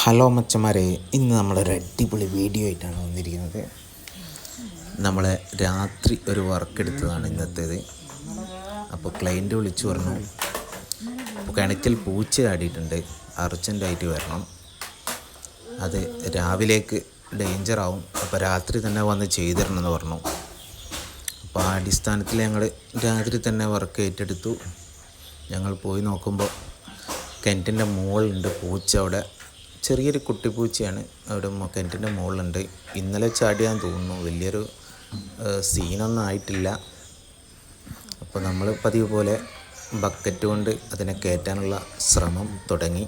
Hello മച്ചന്മാരെ ഇന്ന് നമ്മളൊരു അടിപൊളി വീഡിയോ ആയിട്ടാണ് വന്നിരിക്കുന്നത്. നമ്മൾ രാത്രി ഒരു വർക്ക് എടുത്തതാണ് ഇന്നത്തേത്. അപ്പോൾ ക്ലയന്റ് വിളിച്ചു പറഞ്ഞു അപ്പോൾ കിണറ്റിൽ പൂച്ച ചാടിയിട്ടുണ്ട് അർജന്റായിട്ട് വരണം. അത് രാവിലേക്ക് ഡേഞ്ചറാവും അപ്പോൾ രാത്രി തന്നെ വന്ന് ചെയ്തിരണമെന്ന് പറഞ്ഞു. അപ്പോൾ ആ അടിസ്ഥാനത്തിൽ ഞങ്ങൾ രാത്രി തന്നെ വർക്ക് ഏറ്റെടുത്തു. ഞങ്ങൾ പോയി നോക്കുമ്പോൾ കിണറ്റിന്റെ മുകളിലുണ്ട് പൂച്ച അവിടെ. ചെറിയൊരു കുട്ടിപ്പൂച്ചയാണ്. അവിടെ കിണറ്റിന്റെ മുകളിലുണ്ട് ഇന്നലെ ചാടിയാന്ന് തോന്നുന്നു. വലിയൊരു സീനൊന്നും ആയിട്ടില്ല. അപ്പോൾ നമ്മൾ പതിവ് പോലെ ബക്കറ്റ് കൊണ്ട് അതിനെ കയറ്റാനുള്ള ശ്രമം തുടങ്ങി.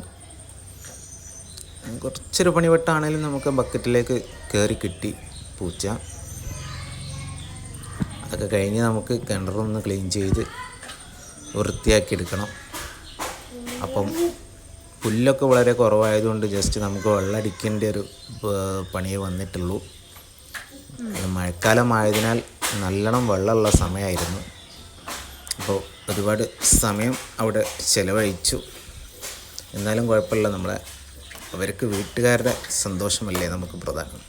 കുറച്ചൊരു പണിപെട്ടാണേലും നമുക്ക് ബക്കറ്റിലേക്ക് കയറി കിട്ടി പൂച്ച. അതൊക്കെ കഴിഞ്ഞ് നമുക്ക് കിണറൊന്ന് ക്ലീൻ ചെയ്ത് വൃത്തിയാക്കി എടുക്കണം അപ്പം പുല്ലൊക്കെ വളരെ കുറവായതുകൊണ്ട് ജസ്റ്റ് നമുക്ക് വെള്ളടിക്കേണ്ട ഒരു പണിയെ വന്നിട്ടുള്ളൂ. മഴക്കാലം മഴക്കാലമായതിനാൽ നല്ലോണം വെള്ളമുള്ള സമയമായിരുന്നു. അപ്പോൾ ഒരുപാട് സമയം അവിടെ ചിലവഴിച്ചു. എന്നാലും കുഴപ്പമില്ല നമ്മളെ അവർക്ക് വീട്ടുകാരുടെ സന്തോഷമല്ലേ നമുക്ക് പ്രധാനം.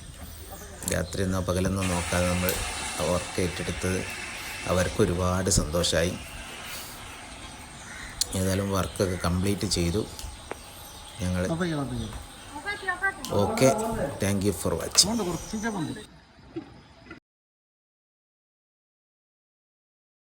രാത്രി എന്നോ പകലെന്നോ നോക്കാതെ നമ്മൾ അവർക്ക് ഏറ്റെടുത്തത് അവർക്ക് ഒരുപാട് സന്തോഷമായി ഏതായാലും വർക്കൊക്കെ കംപ്ലീറ്റ് ചെയ്തു. ഞങ്ങൾ okay thank you for watching